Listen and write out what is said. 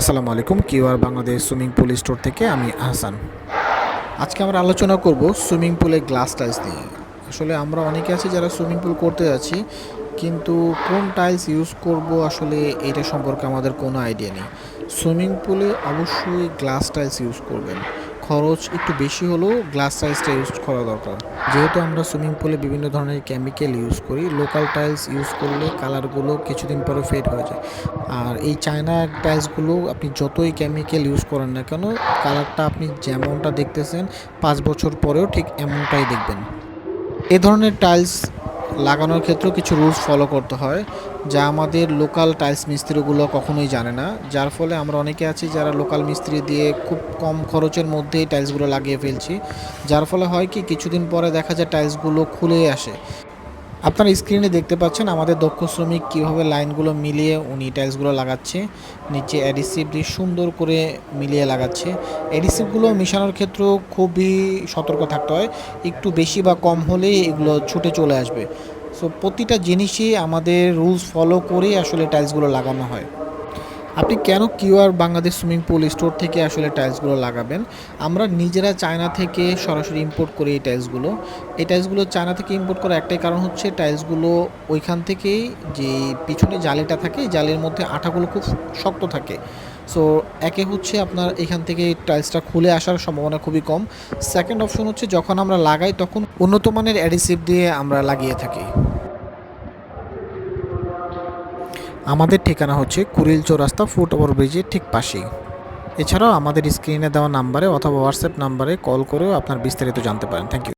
আসসালামু আলাইকুম, QR Bangladesh swimming pool store থেকে আমি আহসান। আজকে আমরা আলোচনা করব সুইমিং পুলে গ্লাস টাইলস নিয়ে। আসলে আমরা অনেকে আছি যারা সুইমিং পুল করতে যাচ্ছি, কিন্তু কোন টাইলস ইউজ করব আসলে এটা সম্পর্কে আমাদের কোনো আইডিয়া নেই। সুইমিং পুলে অবশ্যই গ্লাস টাইলস ইউজ করবেন। খরচ একটু বেশি হলেও গ্লাস টাইলসটা ইউজ করা দরকার। যেহেতু আমরা সুইমিং পুলে বিভিন্ন ধরনের কেমিক্যাল ইউজ করি লোকাল টাইলস ইউজ করলে কালারগুলো কিছুদিন পরে ফেড হয়ে যায়। আর এই চায়না টাইলসগুলো আপনি যতই কেমিক্যাল ইউজ করেন না কেন কালারটা আপনি যেমনটা দেখতেছেন, পাঁচ বছর পরেও ঠিক এমনটাই দেখবেন। এ ধরনের টাইলস লাগানোর ক্ষেত্রেও কিছু রুলস ফলো করতে হয়, যা আমাদের লোকাল টাইলস মিস্ত্রিগুলো কখনোই জানে না। যার ফলে আমরা অনেকে আছি যারা লোকাল মিস্ত্রি দিয়ে খুব কম খরচের মধ্যেই টাইলসগুলো লাগিয়ে ফেলছি। যার ফলে হয় কি, কিছুদিন পরে দেখা যায় টাইলসগুলো খুলেই আসে। আপনারা স্ক্রিনে দেখতে পাচ্ছেন আমাদের দক্ষ শ্রমিক কীভাবে লাইনগুলো মিলিয়ে উনি টাইলসগুলো লাগাচ্ছে, নিচে অ্যাডিসিভ দিয়ে সুন্দর করে মিলিয়ে লাগাচ্ছে। অ্যাডিসিভগুলো মিশানোর ক্ষেত্রেও খুবই সতর্ক থাকতে হয়, একটু বেশি বা কম হলেই এগুলো ছুটে চলে আসবে। সো প্রতিটা জিনিসই আমাদের রুলস ফলো করেই আসলে টাইলসগুলো লাগানো হয়। আপনি কেন QR Bangladesh swimming pool store থেকে আসলে টাইলসগুলো লাগাবেন? আমরা নিজেরা চায়না থেকে সরাসরি ইম্পোর্ট করি এই টাইলসগুলো। এই টাইলসগুলো চায়না থেকে ইম্পোর্ট করার একটাই কারণ হচ্ছে টাইলসগুলো ওইখান থেকেই যে পিছনে জালিটা থাকে জালের মধ্যে আঠাগুলো খুব শক্ত থাকে। সো একে হচ্ছে আপনার এখান থেকে টাইলসটা খুলে আসার সম্ভাবনা খুবই কম। সেকেন্ড অপশন হচ্ছে যখন আমরা লাগাই তখন উন্নত মানের অ্যাডিসিভ দিয়ে আমরা লাগিয়ে থাকি। আমাদের ঠিকানা হচ্ছে কুড়িল চৌরাস্তা ফুট ওভার ব্রিজের ঠিক পাশেই। এছাড়াও আমাদের স্ক্রিনে দেওয়া নাম্বারে অথবা হোয়াটসঅ্যাপ নাম্বারে কল করেও আপনার বিস্তারিত জানতে পারেন। Thank you